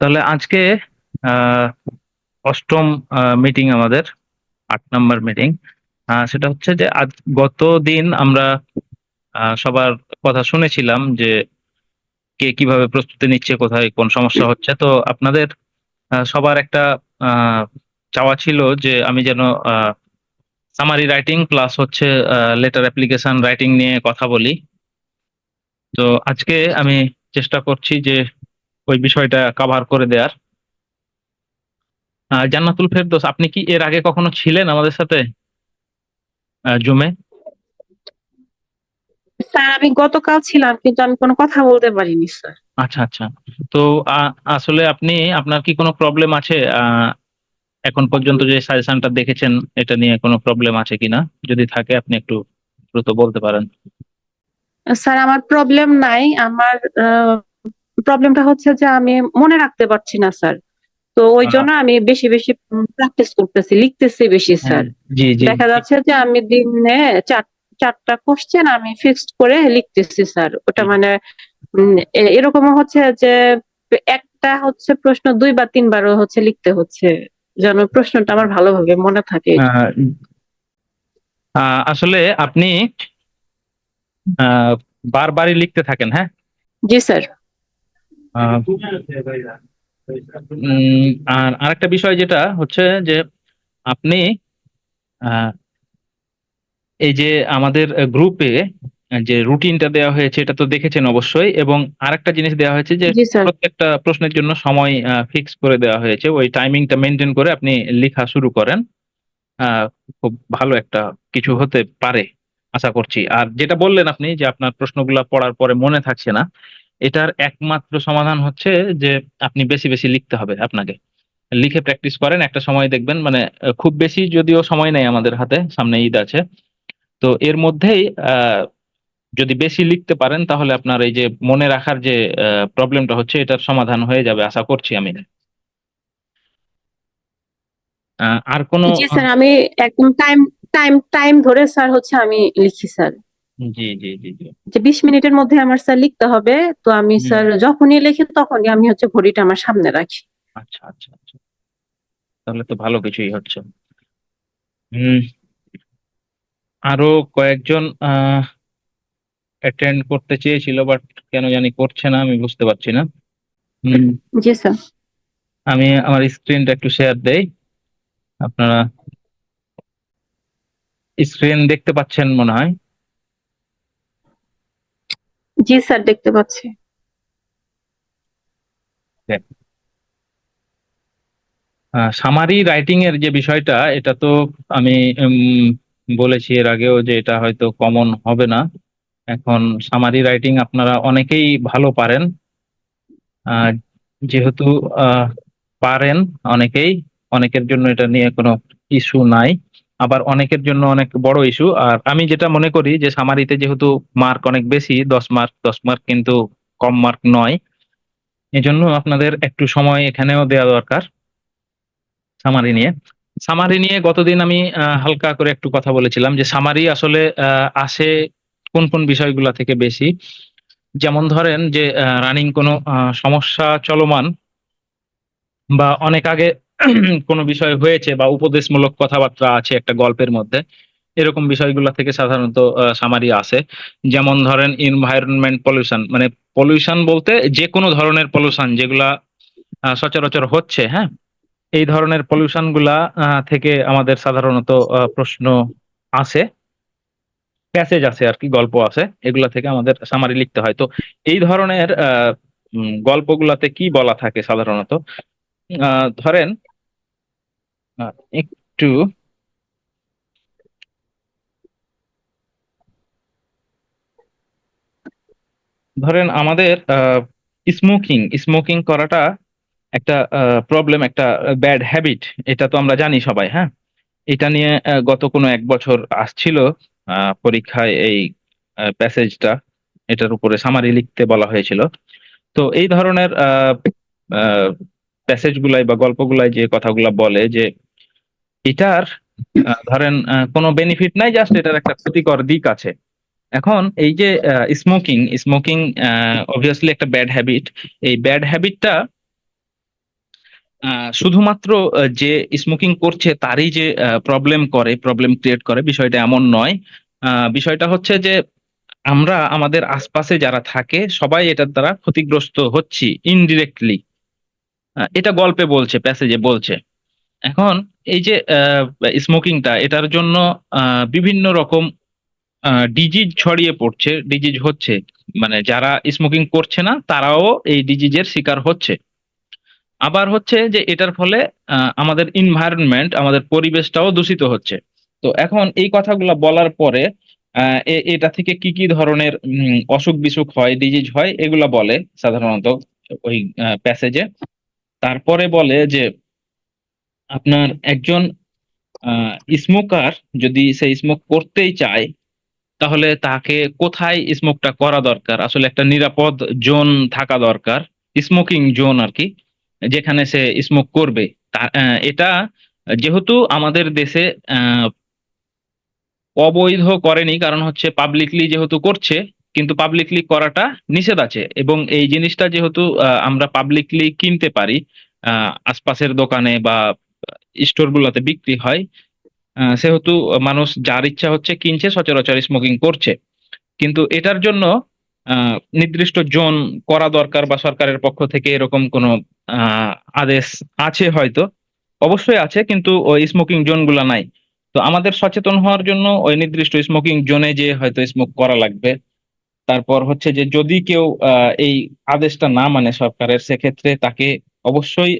তাহলে আজকে অষ্টম মিটিং আমাদের, আট নম্বর মিটিং সেটা হচ্ছে যে আজ, গত দিন আমরা সবার কথা শুনেছিলাম যে কে কীভাবে প্রস্তুতি নিচ্ছে, কোথায় কোন সমস্যা হচ্ছে। তো আপনাদের সবার একটা চাওয়া ছিল যে আমি যেন সামারি রাইটিং প্লাস হচ্ছে লেটার অ্যাপ্লিকেশন রাইটিং নিয়ে কথা বলি। তো আজকে আমি চেষ্টা করছি যে ওই বিষয়টা কভার করে দেওয়ার জান্নাতুল ফেরদৌস আপনি কি এর আগে কখনো ছিলেন আমাদের সাথে? জুমে? স্যার আমি গতকাল ছিলাম কিন্তু আমি কোনো কথা বলতে পারিনি স্যার। আচ্ছা আচ্ছা। তো আসলে আপনি আপনার কি কোনো প্রবলেম আছে? এখন পর্যন্ত যে সাজেশনটা দেখেছেন এটা নিয়ে কোনো প্রবলেম আছে কিনা? যদি থাকে আপনি একটু দ্রুত বলতে পারেন। স্যার আমার প্রবলেম নাই। আমার প্রবলেমটা হচ্ছে যে আমি মনে রাখতে পারছি না স্যার। তো ওই জন্য আমি বেশি বেশি প্র্যাকটিস করতেছি লিখতেছি বেশি স্যার। দেখা যাচ্ছে যে আমি দিনে চার চারটা কোশ্চেন আমি ফিক্সড করে লিখতেছি স্যার। ওটা মানে উম, এ- হচ্ছে যে একটা হচ্ছে প্রশ্ন দুই বা তিনবারও হচ্ছে লিখতে হচ্ছে যেন প্রশ্নটা আমার ভালোভাবে মনে থাকে। আসলে আপনি বারবারই লিখতে থাকেন হ্যাঁ? জি স্যার। আর আরেকটা বিষয় যেটা হচ্ছে যে আপনি এই যে আমাদের গ্রুপে যে রুটিনটা দেওয়া হয়েছে এটা তো দেখেছেন অবশ্যই এবং আরেকটা জিনিস দেওয়া হয়েছে যে প্রত্যেকটা প্রশ্নের জন্য সময় ফিক্স করে দেওয়া হয়েছে। ওই টাইমিংটা মেনটেন করে আপনি লেখা শুরু করেন। আহ, খুব ভালো একটা কিছু হতে পারে আশা করছি। আর যেটা বললেন আপনি যে আপনার প্রশ্নগুলো পড়ার পরে মনে থাকছে না এটার একমাত্র সমাধান হচ্ছে যে আপনি বেশি বেশি লিখতে হবে আপনাকে। লিখে প্র্যাকটিস করেন, একটা সময় দেখবেন মানে খুব বেশি যদিও সময় নেই আমাদের হাতে, সামনে ঈদ আছে। তো এর মধ্যেই যদি বেশি লিখতে পারেন, তাহলে আপনার এই যে মনে রাখার যে প্রবলেমটা হচ্ছে, এটার সমাধান হয়ে যাবে আশা করছি আমি। আর কোনো আমি একদম টাইম টাইম টাইম ধরে, স্যার, হচ্ছে আমি লিখি, স্যার। জি জি জি জি। যে বিশ মিনিটের মধ্যে আমার স্যার লিখতে হবে তো আমি স্যার যখনই লিখি তখনই আমি হচ্ছে ঘড়িটা আমার সামনে রাখি। আচ্ছা আচ্ছা আচ্ছা। তাহলে তো ভালো কিছুই হচ্ছে। হুম। আরও কয়েকজন অ্যাটেন্ড করতে চেয়েছিল বাট কেন জানি করছে না আমি বুঝতে পারছি না। হুম। জি স্যার। আমি আমার স্ক্রিনটা একটু শেয়ার দেই। আপনারা স্ক্রিন দেখতে পাচ্ছেন মনে হয়। জি স্যার, দেখতে পাচ্ছি। সামারি রাইটিং এর যে বিষয়টা, এটা তো আমি বলেছি এর আগেও যে এটা হয়তো কমন হবে না। এখন সামারি রাইটিং আপনারা অনেকেই ভালো পারেন। যেহেতু পারেন অনেকেই, অনেকের জন্য এটা নিয়ে কোনো ইস্যু নাই। আবার অনেকের জন্য অনেক বড় ইস্যু আর আমি যেটা মনে করি যে সামারিতে যেহেতু মার্ক অনেক বেশি, দশ মার্ক দশ মার্ক কিন্তু কম মার্ক নয়। এজন্য আপনাদের একটু সময় এখানেও দেওয়া দরকার সামারি নিয়ে। সামারি নিয়ে গতদিন আমি হালকা করে একটু কথা বলেছিলাম যে সামারি আসলে আসে কোন কোন বিষয়গুলা থেকে বেশি। যেমন ধরেন যে রানিং কোনো সমস্যা চলমান বা অনেক আগে কোনো বিষয় হয়েছে বা উপদেশমূলক কথাবার্তা আছে একটা গল্পের মধ্যে, এরকম বিষয়গুলো থেকে সাধারণত সামারি আসে। যেমন ধরেন এনভায়রনমেন্ট পলিউশন মানে পলিউশন বলতে যে কোনো ধরনের পলিউশন যেগুলা সচরাচর হচ্ছে হ্যাঁ? এই ধরনের পলিউশনগুলা থেকে আমাদের সাধারণত প্রশ্ন আসে প্যাসেজ আছে আর কি, গল্প আছে এগুলা থেকে আমাদের সামারি লিখতে হয়। তো এই ধরনের গল্পগুলাতে কি বলা থাকে সাধারণত? ধরেন একটু ধরেন আমাদের স্মোকিং স্মোকিং করাটা একটা প্রবলেম একটা ব্যাড হ্যাবিট এটা তো আমরা জানি সবাই হ্যাঁ? এটা নিয়ে গত কোনো এক বছর আসছিল পরীক্ষায় এই প্যাসেজটা এটার উপরে সামারি লিখতে বলা হয়েছিল। তো এই ধরনের প্যাসেজ গুলাই বা গল্পগুলাই যে কথাগুলা বলে যে এটার ধরেন কোনো বেনিফিট নাই জাস্ট এটার একটা ক্ষতিকর দিক আছে। এখন এই যে স্মোকিং স্মোকিং অবভিয়াসলি একটা ব্যাড হ্যাবিট এই ব্যাড হ্যাবিটটা শুধুমাত্র যে স্মোকিং করছে, তারই যে প্রবলেম করে প্রবলেম ক্রিয়েট করে, বিষয়টা এমন নয়। বিষয়টা হচ্ছে যে, আমরা, আমাদের আশপাশে যারা থাকে, সবাই এটার দ্বারা ক্ষতিগ্রস্ত হচ্ছি ইনডিরেক্টলি এটা গল্পে বলছে প্যাসেজে বলছে। এখন এই যে স্মোকিংটা এটার জন্য বিভিন্ন রকম ডিজিজ ছড়িয়ে পড়ছে ডিজিজ হচ্ছে। মানে যারা স্মোকিং করছে না, তারাও এই ডিজিজের শিকার হচ্ছে। আবার হচ্ছে যে, এটার ফলে আমাদের ইনভায়রনমেন্ট আমাদের পরিবেশটাও দূষিত হচ্ছে। তো এখন এই কথাগুলো বলার পরে এটা থেকে কি কি ধরনের অসুখ বিসুখ হয় ডিজিজ হয়, এগুলা বলে সাধারণত ওই প্যাসেজে তারপরে বলে যে আপনার একজন স্মোকার যদি সে স্মোক করতেই চায়, তাহলে তাকে কোথায় স্মোকটা করা দরকার? আসলে একটা নিরাপদ জোন থাকা দরকার স্মোকিং জোন আর কি যেখানে সে স্মোক করবে। এটা যেহেতু আমাদের দেশে অবৈধ করেনি, কারণ হচ্ছে পাবলিকলি যেহেতু করছে, কিন্তু পাবলিকলি করাটা নিষেধ আছে। এবং এই জিনিসটা যেহেতু আমরা পাবলিকলি কিনতে পারি আশপাশের দোকানে বা স্টোর গুলোতে বিক্রি হয়। সেহেতু মানুষ যার ইচ্ছা হচ্ছে কিনছে, সচরাচর স্মোকিং করছে। কিন্তু এটার জন্য নির্দিষ্ট জোন করা দরকার বা সরকারের পক্ষ থেকে এরকম কোনো আদেশ আছে হয়তো। অবশ্যই আছে, কিন্তু ওই স্মোকিং জোনগুলা নাই। তো আমাদের সচেতন হওয়ার জন্য ওই নির্দিষ্ট স্মোকিং জোনে যে হয়তো স্মোক করা লাগবে। তারপর হচ্ছে যে যদি কেউ এই আদেশটা না মানে সরকারের, সেক্ষেত্রে তাকে অবশ্যই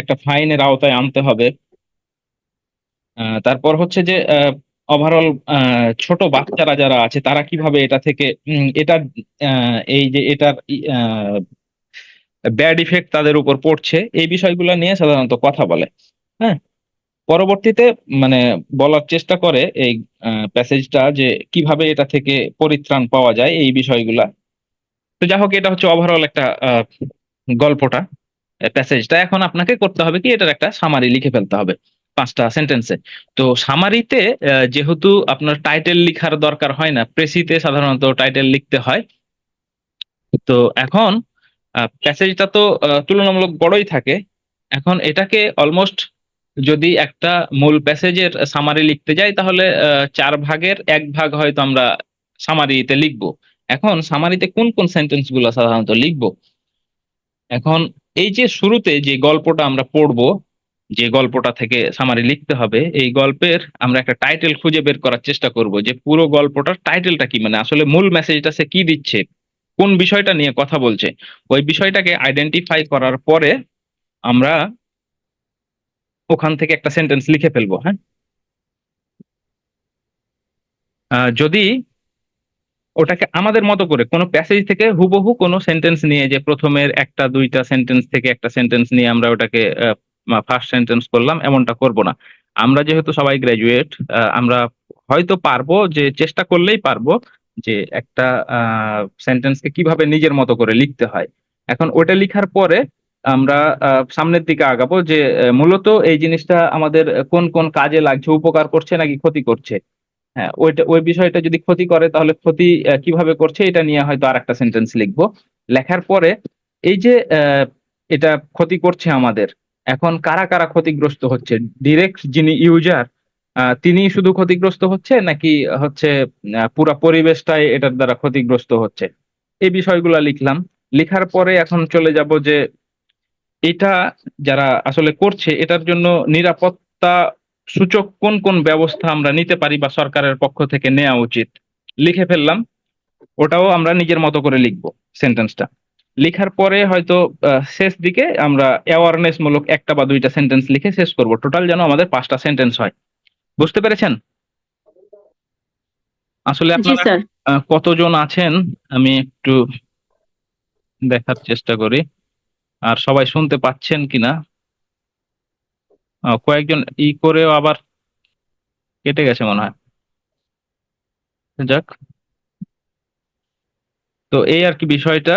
একটা ফাইনের আওতায় আনতে হবে। তারপর হচ্ছে যে ওভারঅল ছোট বাচ্চারা যারা আছে, তারা কীভাবে এটা থেকে এটা এই যে এটার ব্যাড ইফেক্ট তাদের উপর পড়ছে, এই বিষয়গুলো নিয়ে সাধারণত কথা বলে। হ্যাঁ? পরবর্তীতে মানে বলার চেষ্টা করে এই প্যাসেজটা যে কীভাবে এটা থেকে পরিত্রাণ পাওয়া যায়, এই বিষয়গুলা। তো যাই হোক, এটা হচ্ছে ওভারঅল একটা গল্পটা। প্যাসেজটা এখন আপনাকে করতে হবে কি? এটার একটা সামারি লিখে ফেলতে হবে পাঁচটা সেন্টেন্সে তো সামারিতে যেহেতু আপনার টাইটেল লিখার দরকার হয় না, প্রেসিতে সাধারণত টাইটেল লিখতে হয়। তো এখন প্যাসেজটা তো তুলনামূলক বড়ই থাকে। এখন এটাকে অলমোস্ট যদি একটা মূল প্যাসেজের সামারি লিখতে যাই, তাহলে চার ভাগের এক ভাগ হয়তো আমরা সামারিতে লিখব। এখন সামারিতে কোন কোন সেন্টেন্সগুলো সাধারণত লিখব? এখন এই যে শুরুতে যে গল্পটা আমরা পড়ব, যে গল্পটা থেকে সামারি লিখতে হবে, এই গল্পের আমরা একটা টাইটেল খুঁজে বের করার চেষ্টা করব যে পুরো গল্পটার টাইটেলটা কি মানে আসলে মূল মেসেজটা সে কি দিচ্ছে, কোন বিষয়টা নিয়ে কথা বলছে। ওই বিষয়টাকে আইডেন্টিফাই করার পরে আমরা ওখান থেকে একটা সেন্টেন্স লিখে ফেলব হ্যাঁ? যদি ওটাকে আমাদের মতো করে কোনো প্যাসেজ থেকে হুবহু কোনো সেন্টেন্স নিয়ে যে প্রথমের একটা, দুইটা সেন্টেন্স থেকে একটা সেন্টেন্স নিয়ে আমরা ওটাকে ফার্স্ট সেন্টেন্স করলাম, এমনটা করব না। আমরা যেহেতু সবাই গ্রাজুয়েট আমরা হয়তো পারব যে চেষ্টা করলেই পারব যে একটা সেন্টেন্সকে কীভাবে নিজের মতো করে লিখতে হয়। এখন ওটা লিখার পরে আমরা সামনের দিকে আগাবো যে মূলত এই জিনিসটা আমাদের কোন কোন কাজে লাগছে, উপকার করছে নাকি ক্ষতি করছে। হ্যাঁ ওইটা, ওই বিষয়টা যদি ক্ষতি করে, তাহলে ক্ষতি কীভাবে করছে এটা নিয়ে হয়তো আর একটা সেন্টেন্স লিখব। লেখার পরে এই যে এটা ক্ষতি করছে আমাদের, এখন কারা কারা ক্ষতিগ্রস্ত হচ্ছে? ডিরেক্ট যিনি ইউজার তিনি শুধু ক্ষতিগ্রস্ত হচ্ছে নাকি হচ্ছে পুরা পরিবেশটাই এটার দ্বারা ক্ষতিগ্রস্ত হচ্ছে? এই বিষয়গুলা লিখলাম। লিখার পরে এখন চলে যাব যে, এটা যারা আসলে করছে, এটার জন্য নিরাপত্তা সূচক কোন কোন ব্যবস্থা আমরা নিতে পারি বা সরকারের পক্ষ থেকে নেওয়া উচিত? লিখে ফেললাম। ওটাও আমরা নিজের মতো করে লিখব সেন্টেন্সটা। লিখার পরে হয়তো শেষ দিকে আমরা অ্যাওয়ারনেস মূলক একটা বা দুইটা সেন্টেন্স লিখে শেষ করব। টোটাল যেন আমাদের পাঁচটা সেন্টেন্স হয়। বুঝতে পেরেছেন? আসলে আপনারা কতজন আছেন? আমি একটু দেখার চেষ্টা করি। আর সবাই শুনতে পাচ্ছেন কিনা? কয়েকজন ই করেও আবার কেটে গেছে মনে হয়। যাক। তো এই আর কি বিষয়টা।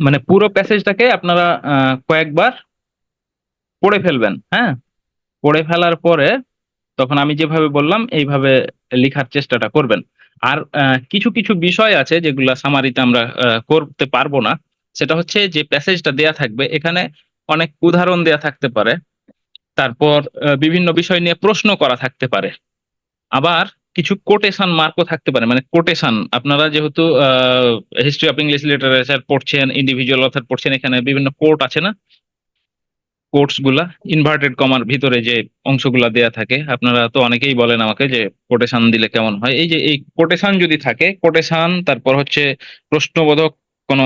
মানে পুরো প্যাসেজটাকে আপনারা কয়েকবার পড়ে ফেলবেন হ্যাঁ? পড়ে ফেলার পরে তখন আমি যেভাবে বললাম, এইভাবে লেখার চেষ্টাটা করবেন। আর কিছু কিছু বিষয় আছে যেগুলা সামারিতে আমরা করতে পারব না। সেটা হচ্ছে যে প্যাসেজটা দেয়া থাকবে। এখানে অনেক উদাহরণ দেয়া থাকতে পারে। তারপর বিভিন্ন বিষয় নিয়ে প্রশ্ন করা থাকতে পারে। আবার কিছু কোটেশন মার্কও থাকতে পারে। মানে কোটেশন আপনারা যেহেতু হিস্ট্রি অফ ইংলিশ লিটারেচার পড়ছেন ইন্ডিভিজুয়াল অথার পড়ছেন, এখানে বিভিন্ন কোর্ট আছে না? কোর্টসগুলা ইনভার্টেড কমার ভিতরে যে অংশগুলা দেয়া থাকে, আপনারা তো অনেকেই বলেন আমাকে যে কোটেশন দিলে কেমন হয়। এই যে, এই কোটেশন যদি থাকে কোটেশন তারপর হচ্ছে প্রশ্নবোধক কোন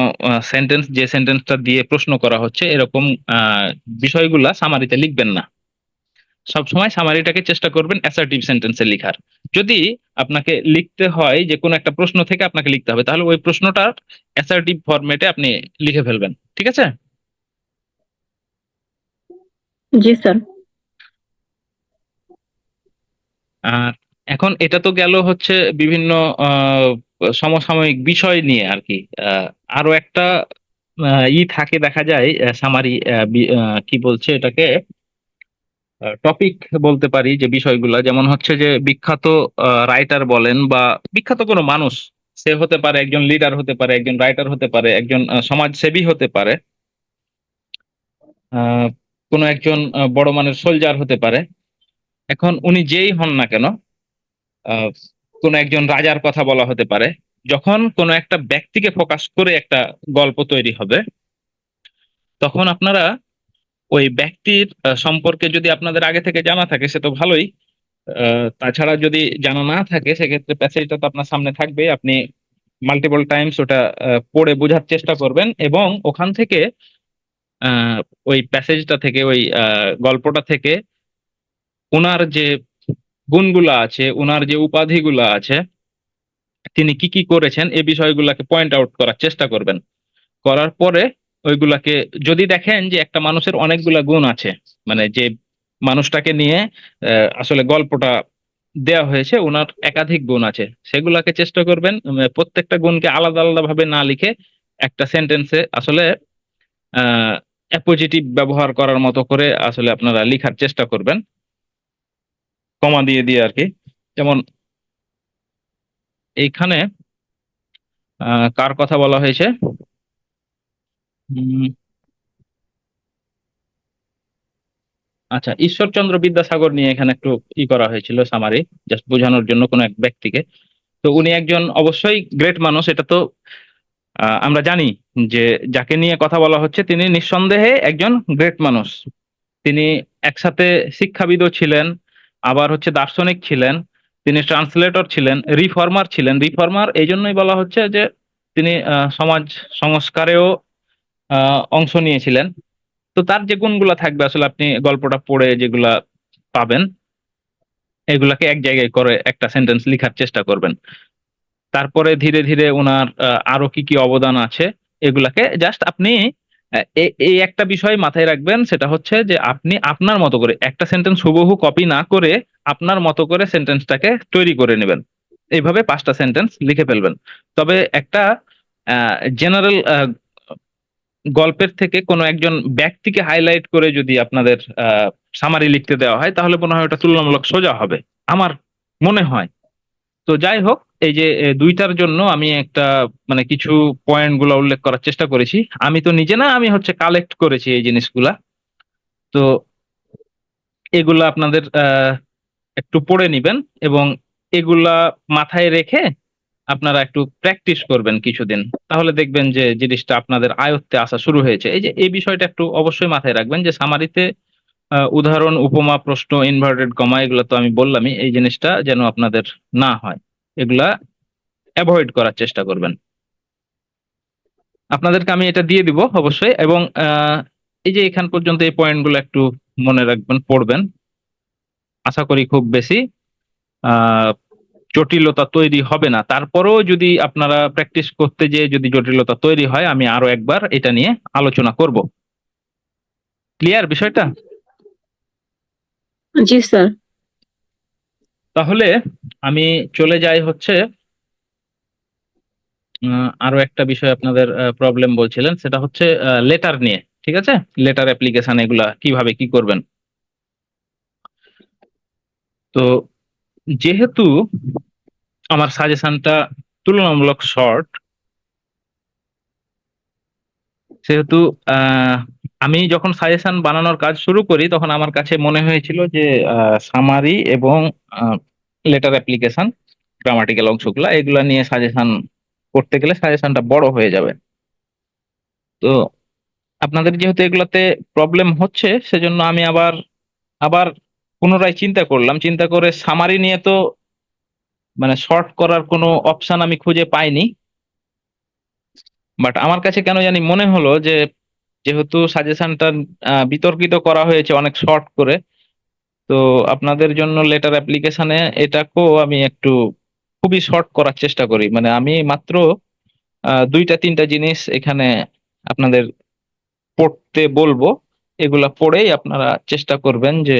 সেন্টেন্স যে সেন্টেন্সটা দিয়ে প্রশ্ন করা হচ্ছে, এরকম বিষয়গুলা সামারিতে লিখবেন না। সবসময় সামারিটাকে চেষ্টা করবেন অ্যাসার্টিভ সেন্টেন্সে লেখার। যদি আপনাকে লিখতে হয় যে কোনো একটা প্রশ্ন থেকে আপনাকে লিখতে হবে তাহলে ওই প্রশ্নটার অ্যাসার্টিভ ফরম্যাটে আপনি লিখে ফেলবেন। ঠিক আছে? জি স্যার। আর এখন এটা তো গেল হচ্ছে বিভিন্ন সমসাময়িক বিষয় নিয়ে আর কি। আহ, আরও একটা ই থাকে দেখা যায় সামারি কি বলছে এটাকে? টপিক বলতে পারি যে বিষয়গুলা। যেমন হচ্ছে যে বিখ্যাত রাইটার বলেন বা বিখ্যাত কোনো মানুষ, সে হতে পারে একজন লিডার হতে পারে, একজন রাইটার হতে পারে, একজন সমাজসেবী হতে পারে কোনো একজন বড় মানের সোলজার হতে পারে। এখন উনি যেই হন না কেন কোনো একজন রাজার কথা বলা হতে পারে। যখন কোনো একটা ব্যক্তিকে ফোকাস করে একটা গল্প তৈরি হবে, তখন আপনারা ওই ব্যক্তির সম্পর্কে যদি আপনাদের আগে থেকে জানা থাকে, সে তো ভালোই। তাছাড়া যদি জানা না থাকে, সেক্ষেত্রে প্যাসেজটা তো আপনার সামনে থাকবে। আপনি মাল্টিপল টাইমস ওটা পড়ে বোঝার চেষ্টা করবেন এবং ওখান থেকে ওই প্যাসেজটা থেকে, ওই গল্পটা থেকে ওনার যে গুণগুলা আছে ওনার যে উপাধিগুলা আছে, তিনি কি কি করেছেন, এ বিষয়গুলাকে পয়েন্ট আউট করার চেষ্টা করবেন। করার পরে ওইগুলাকে, যদি দেখেন যে একটা মানুষের অনেকগুলা গুণ আছে মানে যে মানুষটাকে নিয়ে আসলে গল্পটা দেয়া হয়েছে, ওনার একাধিক গুণ আছে, সেগুলাকে চেষ্টা করবেন প্রত্যেকটা গুণকে আলাদা আলাদা ভাবে না লিখে একটা সেন্টেন্সে আসলে অ্যাপোজিটিভ ব্যবহার করার মতো করে আসলে আপনারা লেখার চেষ্টা করবেন। কমা দিয়ে দিয়ে আর কি। যেমন এইখানে কার কথা বলা হয়েছে? উম, আচ্ছা ঈশ্বরচন্দ্র বিদ্যাসাগর নিয়ে এখানে একটু ই করা হয়েছিল সামারি জাস্ট বোঝানোর জন্য কোনো এক ব্যক্তিকে। তো উনি একজন অবশ্যই গ্রেট মানুষ এটা তো আমরা জানি যে যাকে নিয়ে কথা বলা হচ্ছে তিনি নিঃসন্দেহে একজন গ্রেট মানুষ। তিনি একসাথে শিক্ষাবিদও ছিলেন আবার হচ্ছে দার্শনিক ছিলেন তিনি ট্রান্সলেটর ছিলেন রিফর্মার ছিলেন। রিফর্মার এই জন্যই বলা হচ্ছে যে তিনি সমাজ সংস্কারেও অংশ নিয়েছিলেন। তো তার যে গুণগুলা থাকবে, আসলে আপনি গল্পটা পড়ে যেগুলা পাবেন, এগুলাকে এক জায়গায় করে একটা সেন্টেন্স লেখার চেষ্টা করবেন। তারপরে ধীরে ধীরে ওনার আরও কি কি অবদান আছে, এগুলাকে জাস্ট আপনি এই একটা বিষয় মাথায় রাখবেন, সেটা হচ্ছে যে আপনি আপনার মতো করে একটা সেন্টেন্স হুবহু কপি না করে আপনার মতো করে সেন্টেন্সটাকে তৈরি করে নেবেন। এইভাবে পাঁচটা সেন্টেন্স লিখে ফেলবেন। তবে একটা জেনারেল গল্পের থেকে কোনো একজন ব্যক্তিকে হাইলাইট করে যদি আপনাদের সামারি লিখতে দেওয়া হয়, তাহলে মনে হয় ওটা তুলনামূলক সোজা হবে, আমার মনে হয়। তো যাই হোক, এই যে দুইটার জন্য আমি একটা মানে কিছু পয়েন্টগুলো উল্লেখ করার চেষ্টা করেছি। আমি তো নিজে না, আমি হচ্ছে কালেক্ট করেছি এই জিনিসগুলা। তো এগুলা আপনাদের একটু পড়ে নিবেন এবং এগুলা মাথায় রেখে আপনারা একটু প্র্যাকটিস করবেন কিছুদিন। তাহলে দেখবেন যে জিনিসটা আপনাদের আয়ত্তে আসা শুরু হয়েছে। এই যে, এই বিষয়টা একটু অবশ্যই মাথায় রাখবেন যে সামারিতে উদাহরণ, উপমা, প্রশ্ন ইনভার্টেড কমা এগুলো তো আমি বললামই, এই জিনিসটা যেন আপনাদের না হয়। এগুলা অ্যাভয়েড করার চেষ্টা করবেন। আপনাদেরকে আমি এটা দিয়ে দিব অবশ্যই এবং এই যে এখান পর্যন্ত এই পয়েন্টগুলো একটু মনে রাখবেন, পড়বেন। আশা করি খুব বেশি জটিলতা তৈরি হবে না। তারপরেও যদি আপনারা প্র্যাকটিস করতে যেয়ে যদি জটিলতা তৈরি হয় আমি আরও একবার এটা নিয়ে আলোচনা করব। ক্লিয়ার বিষয়টা? জি স্যার। তাহলে আমি চলে যাই হচ্ছে আরও একটা বিষয় আপনাদের প্রবলেম বলছিলেন সেটা হচ্ছে লেটার নিয়ে ঠিক আছে? লেটার অ্যাপ্লিকেশন এগুলা কীভাবে কি করবেন? তো যেহেতু আমার সাজেশনটা তুলনামূলক শর্ট সেহেতু আমি যখন সাজেশন বানানোর কাজ শুরু করি, তখন আমার কাছে মনে হয়েছিল যে সামারি এবং লেটার অ্যাপ্লিকেশন গ্রামাটিক্যাল অংশগুলো, এগুলা নিয়ে সাজেশন করতে গেলে সাজেশনটা বড় হয়ে যাবে। তো আপনাদের যেহেতু এগুলাতে প্রবলেম হচ্ছে, সেজন্য আমি আবার আবার পুনরায় চিন্তা করলাম। চিন্তা করে সামারি নিয়ে তো মানে শর্ট করার কোনো অপশন আমি খুঁজে পাইনি। বাট আমার কাছে কেন জানি মনে হলো যে, যেহেতু সাজেশনটা বিতর্কিত করা হয়েছে অনেক শর্ট করে, তো আপনাদের জন্য লেটার অ্যাপ্লিকেশনে এটাকেও আমি একটু খুবই শর্ট করার চেষ্টা করি। মানে আমি মাত্র দুইটা, তিনটা জিনিস এখানে আপনাদের পড়তে বলব। এগুলা পড়েই আপনারা চেষ্টা করবেন যে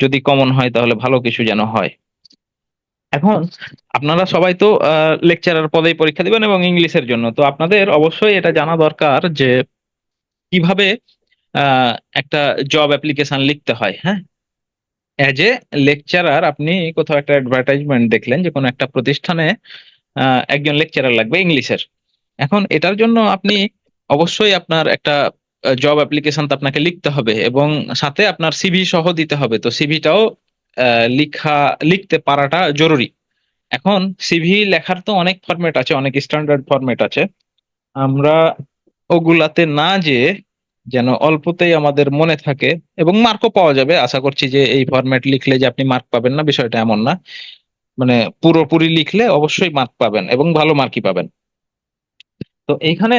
যদি কমন হয়, তাহলে ভালো কিছু যেন হয়। এখন আপনারা সবাই তো লেকচারার পদেই পরীক্ষা দিবেন এবং ইংলিশের জন্য। তো আপনাদের অবশ্যই এটা জানা দরকার যে, কীভাবে একটা জব অ্যাপ্লিকেশন লিখতে হয় হ্যাঁ? অ্যাজ এ লেকচারার আপনি কোথাও একটা অ্যাডভার্টাইজমেন্ট দেখলেন যে কোনো একটা প্রতিষ্ঠানে একজন লেকচারার লাগবে ইংলিশের। এখন এটার জন্য আপনি অবশ্যই আপনার একটা জব অ্যাপ্লিকেশন আপনাকে লিখতে হবে এবং সাথে আপনার সিভি সহ দিতে হবে। তো সিভিটাও লিখা, লিখতে পারাটা জরুরি। এখন সিভি লেখার তো অনেক ফরম্যাট আছে, অনেক স্ট্যান্ডার্ড ফরম্যাট আছে। আমরা ওগুলাতে না যে যেন অল্পতেই আমাদের মনে থাকে এবং মার্কও পাওয়া যাবে। আশা করছি যে এই ফরম্যাট লিখলে যে আপনি মার্ক পাবেন না, বিষয়টা এমন না। মানে পুরোপুরি লিখলে অবশ্যই মার্ক পাবেন এবং ভালো মার্কই পাবেন। তো এইখানে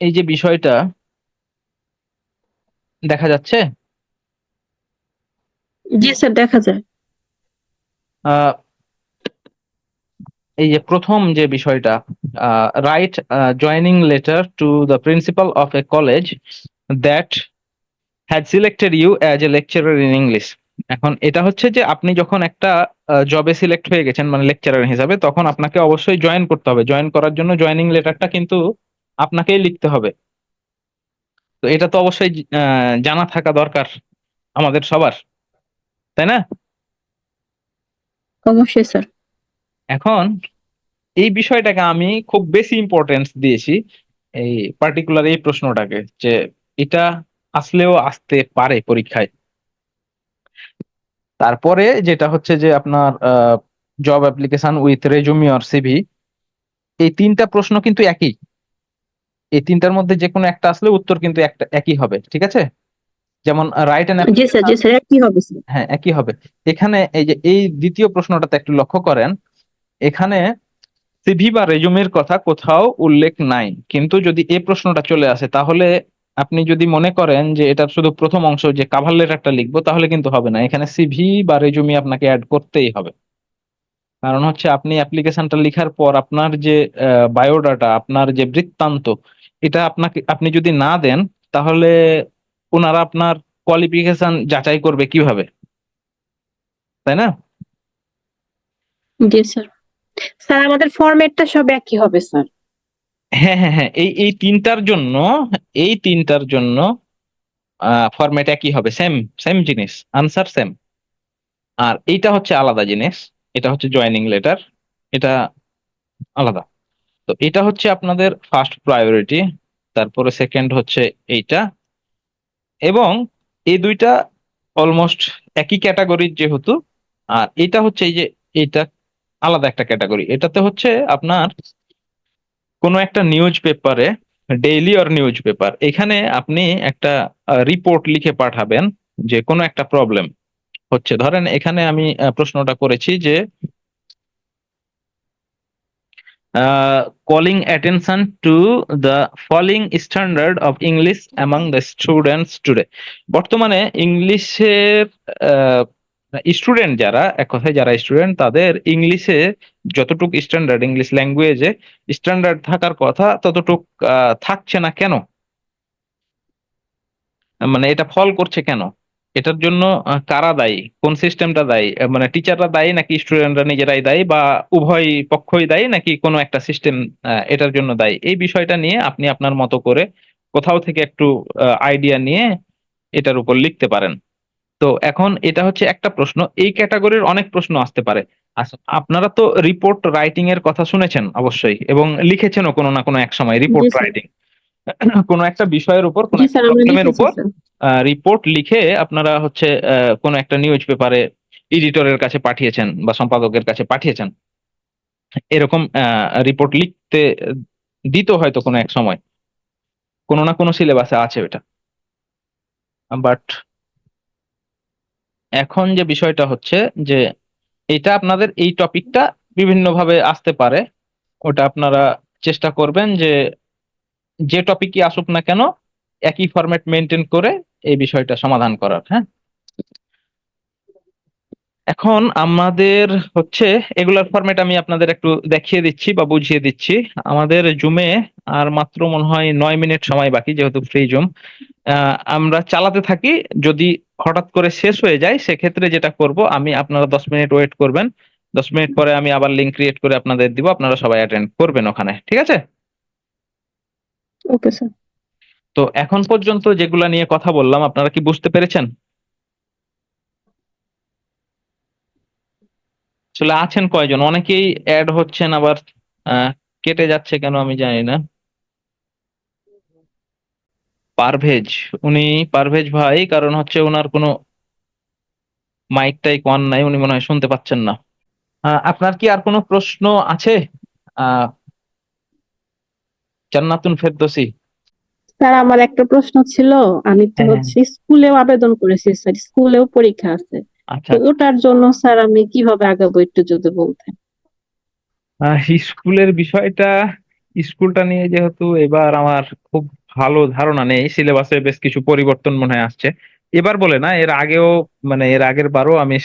এই যে বিষয়টা দেখা যাচ্ছে? জি স্যার দেখা যায়। এই যে প্রথম যে বিষয়টা write joining letter to the principal of a college that had selected you as a lecturer in English এখন এটা হচ্ছে যে আপনি যখন একটা জবে সিলেক্ট হয়ে গেছেন মানে লেকচারার হিসাবে তখন আপনাকে অবশ্যই জয়েন করতে হবে। জয়েন করার জন্য জয়নিং লেটারটা কিন্তু আপনাকেই লিখতে হবে। তো এটা তো অবশ্যই জানা থাকা দরকার আমাদের সবার তাই না? অবশ্যই স্যার। এখন এই বিষয়টাকে আমি খুব বেশি ইম্পর্টেন্স দিয়েছি এই পার্টিকুলার এই প্রশ্নটাকে যে এটা আসলেও আসতে পারে পরীক্ষায়। তারপরে যেটা হচ্ছে যে আপনার job application with resume or CV এই তিনটা প্রশ্ন কিন্তু একই। এই তিনটার মধ্যে যে কোনো একটা আসলে উত্তর কিন্তু একটা একই হবে ঠিক আছে? যেমন রাইট অ্যান্ড জি স্যার জি স্যার কি হবে হ্যাঁ একই হবে। এখানে এই যে এই দ্বিতীয় প্রশ্নটাতে একটু লক্ষ্য করেন এখানে সিভি বা রেজুমের কথা কোথাও উল্লেখ নাই কিন্তু যদি এই প্রশ্নটা চলে আসে তাহলে আপনি যদি মনে করেন যে এটা শুধু প্রথম অংশ যে কাভার লেটারটা লিখব তাহলে কিন্তু হবে না। এখানে সিভি বা রেজুমি আপনাকে অ্যাড করতেই হবে। কারণ হচ্ছে আপনি অ্যাপ্লিকেশনটা লেখার পর আপনার যে বায়োডাটা আপনার যে বৃত্তান্ত এটা আপনাকে আপনি যদি না দেন তাহলে ওনারা আপনার কোয়ালিফিকেশন যাচাই করবে কীভাবে। তাই না? জি স্যার। স্যার আমাদের ফরম্যাটটা সব একই হবে স্যার। হ্যাঁ হ্যাঁ হ্যাঁ এই এই তিনটার জন্য এই তিনটার জন্য ফরম্যাট একই হবে সেম সেম জিনিস আনসার সেম আর এইটা হচ্ছে আলাদা জিনিস এটা হচ্ছে জয়েনিং লেটার এটা আলাদা। তো এটা হচ্ছে আপনাদের ফার্স্ট প্রায়োরিটি তারপরে সেকেন্ড হচ্ছে এইটা। এবং এই দুইটা অলমোস্ট একই ক্যাটাগরির যেহেতু, আর এটা হচ্ছে এই যে এইটা আলাদা একটা ক্যাটাগরি এটাতে হচ্ছে আপনার কোনো একটা নিউজ পেপারে ডেইলি অর নিউজ পেপার এখানে আপনি একটা রিপোর্ট লিখে পাঠাবেন যে কোনো একটা প্রবলেম হচ্ছে ধরেন এখানে আমি প্রশ্নটা করেছি যে calling attention to the falling standard of English among the students today বর্তমানে ইংলিশের স্টুডেন্ট যারা, এক কথায় যারা স্টুডেন্ট তাদের ইংলিশে যতটুক স্ট্যান্ডার্ড ইংলিশ ল্যাঙ্গুয়েজে স্ট্যান্ডার্ড থাকার কথা ততটুক থাকছে না কেন? মানে এটা ফল করছে কেন? এটার জন্য কারা দায়ী? কোন সিস্টেমটা দায়ী? মানে টিচাররা দায়ী নাকি স্টুডেন্টরা নিজেরাই দায়ী বা উভয় পক্ষই দায়ী নাকি কোনো একটা সিস্টেম এটার জন্য দায়ী? এই বিষয়টা নিয়ে আপনি আপনার মতো করে কোথাও থেকে একটু আইডিয়া নিয়ে এটার উপর লিখতে পারেন। তো এখন এটা হচ্ছে একটা প্রশ্ন। এই ক্যাটাগরির অনেক প্রশ্ন আসতে পারে। আচ্ছা আপনারা তো রিপোর্ট রাইটিং এর কথা শুনেছেন অবশ্যই এবং লিখেছেনও কোনো না কোনো এক সময় রিপোর্ট রাইটিং কোনো একটা বিষয়ের উপর কোনো একটা প্রবলেমের উপর রিপোর্ট লিখে আপনারা হচ্ছে কোনো একটা নিউজ পেপারে এডিটরের কাছে পাঠিয়েছেন বা সম্পাদকের কাছে পাঠিয়েছেন। এরকম রিপোর্ট লিখতে দিত হয়তো কোনো এক সময়। কোনো না কোনো সিলেবাসে আছে এটা। বাট এখন যে বিষয়টা হচ্ছে যে এটা আপনাদের এই টপিকটা বিভিন্নভাবে আসতে পারে। ওটা আপনারা চেষ্টা করবেন যে যে টপিকই আসুক না কেন, একই ফরম্যাট মেনটেন করে এই বিষয়টা সমাধান করার হ্যাঁ? এখন আমাদের হচ্ছে, এগুলার ফরম্যাট আমি আপনাদের একটু দেখিয়ে দিচ্ছি বা বুঝিয়ে দিচ্ছি। আমাদের জুমে আর মাত্র মনে হয় নয় মিনিট সময় বাকি, যেহেতু ফ্রি জুম আমরা চালাতে থাকি, যদি হঠাৎ করে শেষ হয়ে যায়, সেক্ষেত্রে যেটা করব, আমি আপনারা দশ মিনিট ওয়েট করবেন। দশ মিনিট পরে আমি আবার লিঙ্ক ক্রিয়েট করে আপনাদের দিব, আপনারা সবাই অ্যাটেন্ড করবেন ওখানে, ঠিক আছে? ওকে স্যার তো এখন পর্যন্ত যেগুলা নিয়ে কথা বললাম, আপনারা কি বুঝতে পেরেছেন? আসলে আছেন কয়জন? অনেকেই অ্যাড হচ্ছেন, আবার কেটে যাচ্ছে কেন আমি জানি না। পারভেজ, উনি পারভেজ ভাই, কারণ হচ্ছে ওনার কোনো মাইক টাইক অন নাই, উনি মনে হয় শুনতে পাচ্ছেন না। আপনার কি আর কোনো প্রশ্ন আছে? জান্নাতুন ফেরদৌসি। স্যার আমার একটা প্রশ্ন ছিল। আমি তো হ্যাঁ। হচ্ছে স্কুলেও আবেদন করেছি স্যার। স্কুলেও পরীক্ষা আছে। আচ্ছা। ওটার জন্য স্যার আমি কীভাবে আগাবো একটু যদি বলতেন? স্কুলের বিষয়টা স্কুলটা নিয়ে যেহেতু এবার আমার খুব ভালো ধারণা নেই সিলেবাসে বেশ কিছু পরিবর্তন মনে হয় আসছে। এবার বলে না এর আগেও মানে এর আগের বারও আমি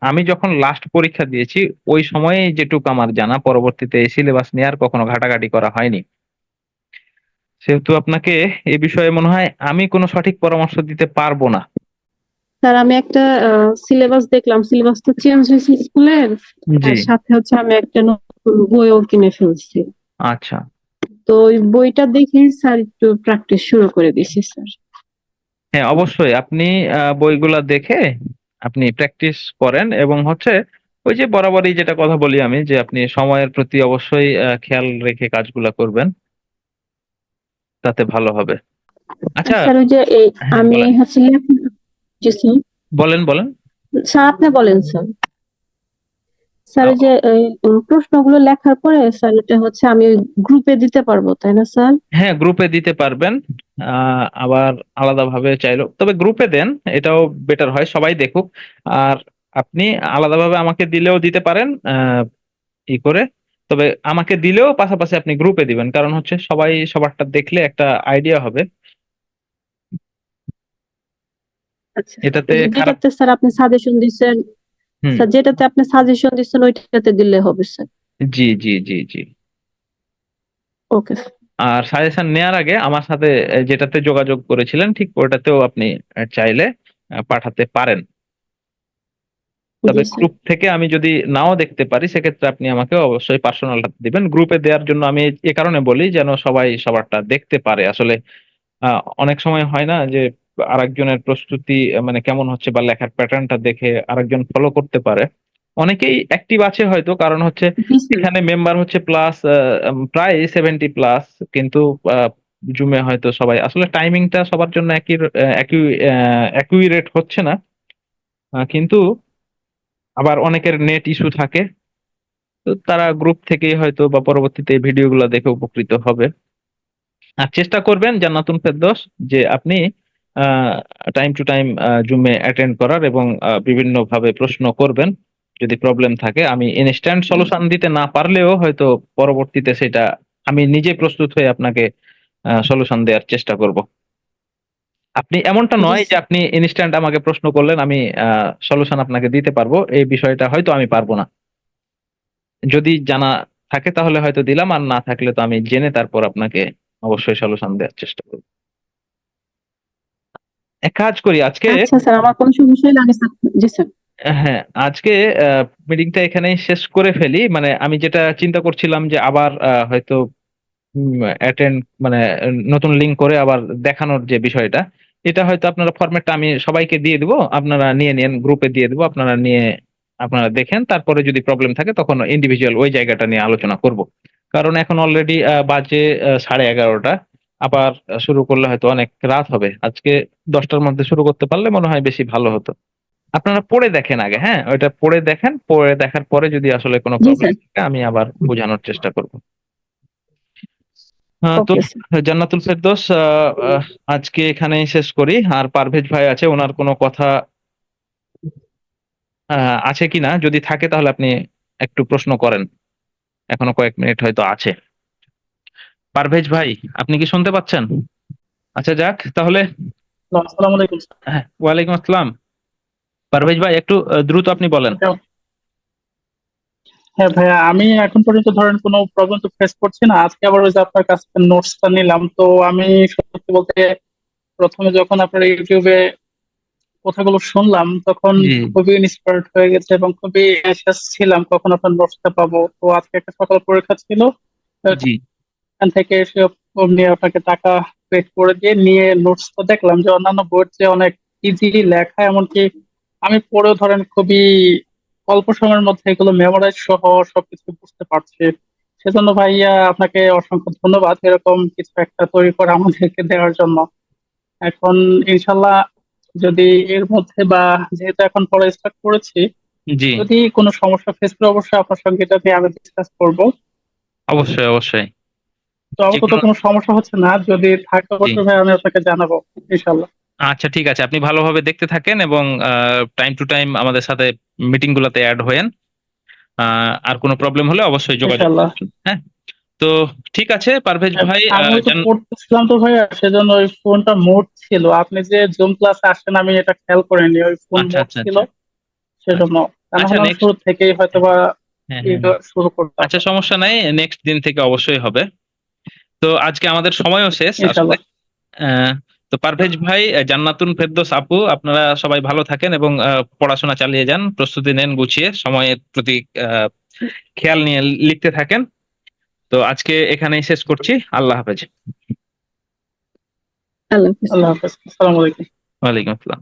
আমি যখন লাস্ট পরীক্ষা দিয়েছি ওই সময়ে যেটুকু আমার জানা পরবর্তীতে এই সিলেবাস নিয়ে আর কখনো ঘাটাঘাটি করা হয়নি। সেহেতু আপনাকে এ বিষয়ে মনে হয় আমি কোনো সঠিক পরামর্শ দিতে পারব না। স্যার আমি একটা সিলেবাস দেখলাম। সিলেবাস তো চেঞ্জ হয়েছে স্কুলের সাথে হচ্ছে আমি একটা নতুন বইও কিনে ফেলছি। আচ্ছা। তো ওই বইটা দেখেই স্যার একটু প্র্যাকটিস শুরু করে দিয়েছি স্যার। হ্যাঁ অবশ্যই। আপনি বইগুলা দেখে আপনি প্র্যাকটিস করেন এবং হচ্ছে ওই যে বরাবরই যেটা কথা বলি আমি যে আপনি সময়ের প্রতি অবশ্যই খেয়াল রেখে কাজগুলা করবেন। তাতে ভালো হবে। আচ্ছা স্যার ওই যে হ্যাঁ, আমি বলেন। হচ্ছে জি স্যার। বলেন বলেন। স্যার আপনি বলেন স্যার। স্যার যে প্রশ্নগুলো লেখার পরে স্যার এটা হচ্ছে আমি গ্রুপে দিতে পারব তাই না স্যার? হ্যাঁ গ্রুপে দিতে পারবেন। আহ, আবার আলাদাভাবে চাইলেও তবে গ্রুপে দেন এটাও বেটার হয় সবাই দেখুক। আর আপনি আলাদাভাবে আমাকে দিলেও দিতে পারেন আহ, ই করে। তবে আমাকে দিলেও পাশাপাশি আপনি গ্রুপে দিবেন। কারণ হচ্ছে সবাই সবারটা দেখলে একটা আইডিয়া হবে। আচ্ছা। এটাতে যেটাতে স্যার আপনি সাজেশন দিচ্ছেন স্যার যেটাতে আপনি সাজেশন দিচ্ছেন ওইটাতে দিলে হবে স্যার। জি জি জি জি। ওকে আর সাজেশন নেওয়ার আগে আমার সাথে যেটাতে যোগাযোগ করেছিলেন ঠিক ওটাতেও আপনি চাইলে পাঠাতে পারেন। তবে গ্রুপ থেকে আমি যদি নাও দেখতে পারি সেক্ষেত্রে আপনি আমাকে অবশ্যই পার্সোনাল দিবেন। গ্রুপে দেওয়ার জন্য আমি এ কারণে বলি যেন সবাই সবারটা দেখতে পারে। আসলে অনেক সময় হয় না যে আরেকজনের প্রস্তুতি মানে কেমন হচ্ছে বা লেখার প্যাটার্নটা দেখে আরেকজন ফলো করতে পারে। অনেকেই অ্যাক্টিভ আছে হয়তো কারণ হচ্ছে এখানে মেম্বার হচ্ছে প্লাস প্রায় সেভেন্টি প্লাস কিন্তু জুমে হয়তো সবাই আসলে টাইমিংটা সবার জন্য একই একই অ্যাকুরেট হচ্ছে না। কিন্তু আবার অনেকের নেট ইস্যু থাকে, তো তারা গ্রুপ থেকেই হয়তো বা পরবর্তীতে ভিডিওগুলো দেখে উপকৃত হবে। আর চেষ্টা করবেন জান্নাতুন ফেরদৌস যে আপনি টাইম টু টাইম জুমে অ্যাটেন্ড করার এবং বিভিন্নভাবে প্রশ্ন করবেন, যদি প্রবলেম থাকে। আমি ইনস্ট্যান্ট সলিউশন দিতে না পারলেও হয়তো পরবর্তীতে সেটা আমি নিজে প্রস্তুত হয়ে আপনাকে সলিউশন দেওয়ার চেষ্টা করব। আপনি এমনটা নয় যে আপনি ইনস্ট্যান্ট আমাকে প্রশ্ন করলেন আমি সলিউশন আপনাকে দিতে পারব। এই বিষয়টা হয়তো আমি পারব না। যদি জানা থাকে তাহলে হয়তো দিলাম আর না থাকলে তো আমি জেনে তারপর আপনাকে অবশ্যই সলিউশন দেওয়ার চেষ্টা করব। এক কাজ করি আজকে আচ্ছা স্যার আমার কোনো সমস্যাই লাগে স্যার। জি স্যার। হ্যাঁ আজকে মিটিংটা এখানেই শেষ করে ফেলি। মানে আমি যেটা চিন্তা করছিলাম যে আবার হয়তো অ্যাটেন্ড মানে নতুন লিঙ্ক করে আবার দেখানোর যে বিষয়টা এটা হয়তো আপনারা ফরম্যাটটা আমি সবাইকে দিয়ে দেবো আপনারা নিয়ে নেন গ্রুপে দিয়ে দেবো আপনারা নিয়ে আপনারা দেখেন তারপরে যদি প্রবলেম থাকে তখন ইন্ডিভিজুয়াল ওই জায়গাটা নিয়ে আলোচনা করব। কারণ এখন অলরেডি বাজে সাড়ে এগারোটা আবার শুরু করলে হয়তো অনেক রাত হবে। আজকে দশটার মধ্যে শুরু করতে পারলে মনে হয় বেশি ভালো হতো। আপনারা পড়ে দেখেন আগে হ্যাঁ? ওইটা পড়ে দেখেন পড়ে দেখার পরে যদি আসলে কোনো প্রবলেম থাকে আমি আবার বোঝানোর চেষ্টা করব। তো জান্নাতুল ফেরদৌস আজকে এখানেই শেষ করি। আর পারভেজ ভাই আছে ওনার কোনো কথা আছে কিনা যদি থাকে তাহলে আপনি একটু প্রশ্ন করেন। এখনও কয়েক মিনিট হয়তো আছে। পারভেজ ভাই আপনি কি শুনতে পাচ্ছেন? আচ্ছা যাক তাহলে হ্যাঁ ওয়ালাইকুম আসসালাম। পারভেজ ভাই একটু দ্রুত আপনি বলেন। হ্যাঁ ভাইয়া আমি এখন পর্যন্ত ধরেন কোনো প্রবলেম তো ফেস করছি না। আজকে আবার ওই যে আপনার কাছ থেকে নোটসটা নিলাম। তো আমি সত্যি বলতে প্রথমে যখন আপনার ইউটিউবে কথাগুলো শুনলাম তখন খুবই ইন্সপায়ার্ড হয়ে গেছে এবং খুবই অ্যাংশাস ছিলাম কখন আপনার নোটসটা পাবো। তো আজকে একটা সকাল পরীক্ষা ছিল। জি। এখান থেকে এসে অমনি আপনাকে টাকা পে করে দিয়ে নিয়ে নোটসটা দেখলাম যে অন্যান্য বইয়ের চেয়ে অনেক ইজি লেখা। এমনকি আমি পড়েও ধরেন খুবই অল্প সময়ের মধ্যে এগুলো মেমোরাইজ সহ সবকিছু বুঝতে পারছি। সেজন্য ভাইয়া আপনাকে অসংখ্য ধন্যবাদ এরকম কিছু একটা তৈরি করে আমাদেরকে দেওয়ার জন্য। এখন ইনশাল্লাহ যদি এর মধ্যে বা যেহেতু এখন পড়া স্টার্ট করেছি যদি কোনো সমস্যা ফেস করে অবশ্যই আপনার সঙ্গে এটা নিয়ে আমি ডিসকাস করব। অবশ্যই অবশ্যই। তো যেকোনো- কোনো সমস্যা হচ্ছে না যদি থাকে অবশ্যই ভাই আমি আপনাকে জানাব ইনশাল্লাহ। আচ্ছা ঠিক আছে। আপনি ভালোভাবে দেখতে থাকেন এবং টাইম টু টাইম আমাদের সাথে মিটিং গুলাতে অ্যাড হয়েন। আর কোনো প্রবলেম হলে অবশ্যই যোগাযোগ হ্যাঁ? তো ঠিক আছে পারভেজ ভাই আমি তো পড়তেছিলাম তো ভাইয়া সেজন্য ওই ফোনটা মোড ছিল। আপনি যে জুম ক্লাসে আসেন আমি এটা খেয়াল করিনি ওই ফোন আচ্ছা, আচ্ছা, ছিল। সেজন্য আচ্ছা, next- শুরু থেকেই হয়তো বা হ্যাঁ, হ্যাঁ, শুরু করতাম আচ্ছা সমস্যা নাই নেক্সট দিন থেকে অবশ্যই হবে। তো আজকে আমাদের সময়ও শেষ তো পারভেজ ভাই জান্নাতুন ফেরদোস আপু আপনারা সবাই ভালো থাকেন এবং আহ, পড়াশোনা চালিয়ে যান প্রস্তুতি নেন গুছিয়ে সময়ের প্রতি আহ, খেয়াল নিয়ে লিখতে থাকেন। তো আজকে এখানেই শেষ করছি আল্লাহ হাফেজ। আল্লাহ হাফেজ। আল্লাহ হাফেজ আসসালামু আলাইকুম। ওয়ালাইকুম আসসালাম।